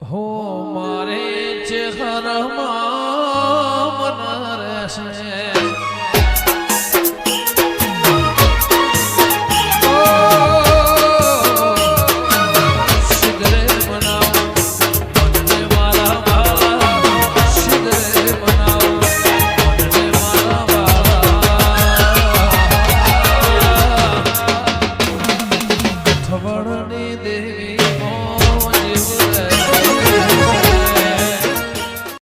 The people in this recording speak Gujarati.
હો મારે ચહેરામાં મન રહેશે.